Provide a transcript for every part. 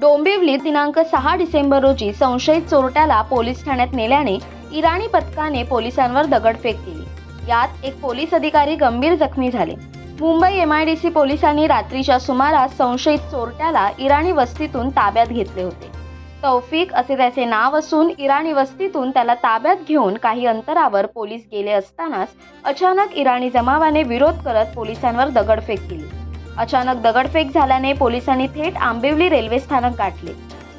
डोंबिवलीत दिनांक सहा डिसेंबर रोजी संशयित चोरट्याला पोलीस ठाण्यात नेल्याने इराणी पथकाने पोलिसांवर दगडफेक केली. यात एक पोलीस अधिकारी गंभीर जखमी झाले. Mumbai M I D C पोलिसांनी रात्रीच्या सुमारास संशयित चोरट्याला इराणी वस्तीतून ताब्यात घेतले होते. तौफिक असे त्याचे नाव असून इराणी वस्तीतून त्याला ताब्यात घेऊन काही अंतरावर पोलीस गेले असतानाच अचानक इराणी जमावाने विरोध करत पोलिसांवर दगडफेक केली. अचानक दगडफेक झाल्याने पोलिसांनी थेट आंबिवली रेल्वे स्थानक गाठले.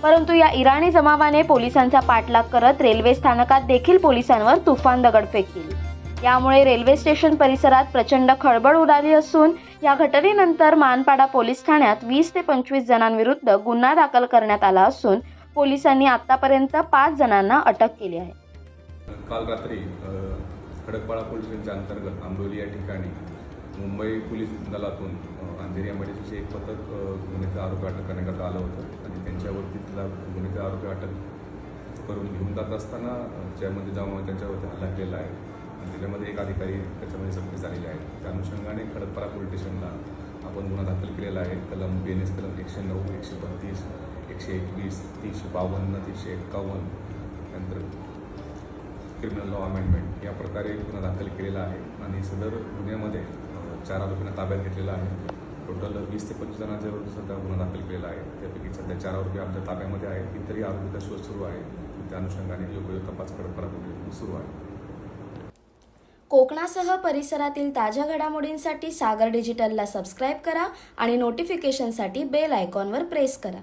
परंतु या इराणी जमावाने पोलिसांचा पाठलाग करत रेल्वे स्थानकात देखील पोलिसांवर तुफान दगडफेक केली. यामुळे रेल्वे स्टेशन परिसरात प्रचंड खळबळ उडाली असून या घटनेनंतर मानपाडा पोलीस ठाण्यात वीस ते पंचवीस जणांविरुद्ध गुन्हा दाखल करण्यात आला असून पोलिसांनी आतापर्यंत पाच जणांना अटक केली आहे. काल रात्री खडकपाडा पोलीस अंतर्गत आंबोली या ठिकाणी मुंबई पोलीस दलातून अंधेरी एमआयडीसीचे एक पथक गुन्ह्याचा आरोपी अटक करण्याकरता आलं होतं. आणि त्यांच्यावरती तिला गुन्ह्याचा आरोपी अटक करून घेऊन जात असताना अ, ज्यामध्ये जाऊन त्यांच्यावरती हल्ला केलेला आहे. आणि त्याच्यामध्ये एक अधिकारी त्याच्यामध्ये जखमी झालेले आहेत. त्या अनुषंगाने खडकपाडा पोलीस स्टेशनला आपण गुन्हा दाखल केलेला आहे. कलम बी एन एस कलम एकशे नऊ एकशे बत्तीस एकशे एकवीस तीनशे बावन्न तीनशे एक्कावन्न नंतर क्रिमिनल लॉ अमेंडमेंट या प्रकारे गुन्हा दाखल केलेला आहे. आणि सदर गुन्ह्यामध्ये चार आरोपींना ताब्यात घेतलेला आहे. टोटल वीस ते पंचवीस जणांच्या विरुद्ध सध्या गुन्हा दाखल केलेला आहे. त्यापैकी सध्या चार आरोपी आमच्या ताब्यामध्ये आहेत. इतरही आरोपीचा शोध सुरू आहे त्या अनुषंगाने योग्य तपास कडक सुरू आहे. कोकणासह परिसरातील ताज्या घडामोडींसाठी सागर डिजिटलला सबस्क्राईब करा आणि नोटिफिकेशनसाठी बेल आयकॉनवर प्रेस करा.